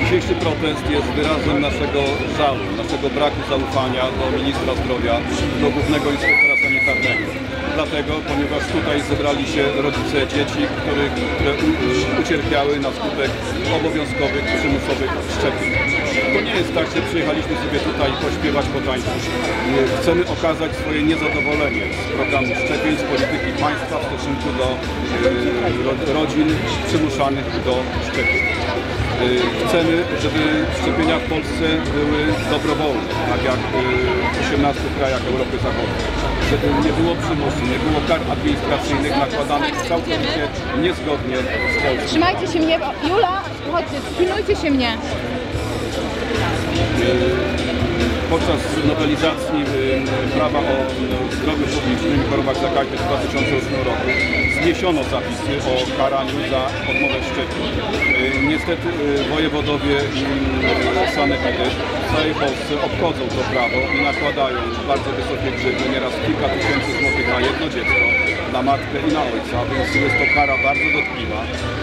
Dzisiejszy protest jest wyrazem naszego żalu, naszego braku zaufania do ministra zdrowia, do głównego inspektora sanitarnego. Dlatego, ponieważ tutaj zebrali się rodzice dzieci, które u, ucierpiały na skutek obowiązkowych, przymusowych szczepień. Tak, że przyjechaliśmy sobie tutaj pośpiewać, potańczyć. Chcemy okazać swoje niezadowolenie z programu szczepień, z polityki państwa w stosunku do e, ro- rodzin przymuszanych do szczepień. Y, Chcemy, żeby szczepienia w Polsce były dobrowolne, tak jak y, w 18 krajach Europy Zachodniej. Żeby nie było przymusu, nie było kar administracyjnych nakładanych całkowicie niezgodnie z Polską. Trzymajcie się mnie, Jula, chodźcie, pilnujcie się mnie. Podczas nowelizacji y, prawa o y, zdrowiu publicznym i chorobach zakaźnych w 2008 roku zniesiono zapisy o karaniu za odmowę szczepień. Y, Niestety y, wojewodowie i y, sanepidy w całej Polsce obchodzą to prawo i nakładają bardzo wysokie grzywny, nieraz kilka tysięcy na jedno dziecko, na matkę i na ojca, więc jest to kara bardzo dotkliwa.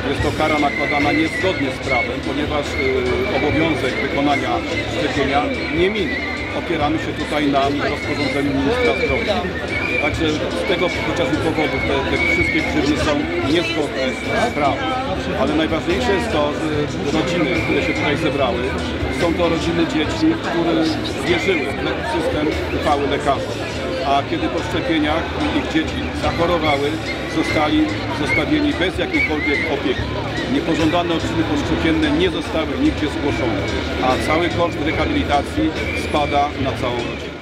Jest to kara nakładana niezgodnie z prawem, ponieważ y, obowiązek wykonania szczepienia nie minie. Opieramy się tutaj na rozporządzeniu ministra zdrowia. Także z tego chociażby powodu te, te wszystkie grzywny są niezgodne z prawem. Ale najważniejsze jest to, że rodziny, które się tutaj zebrały, są to rodziny dzieci, które wierzyły w system uchwały lekarzy a kiedy po szczepieniach ich dzieci zachorowały, zostali zostawieni bez jakiejkolwiek opieki. Niepożądane odczyny poszczepienne nie zostały nigdzie zgłoszone, a cały koszt rehabilitacji spada na całą rodzinę.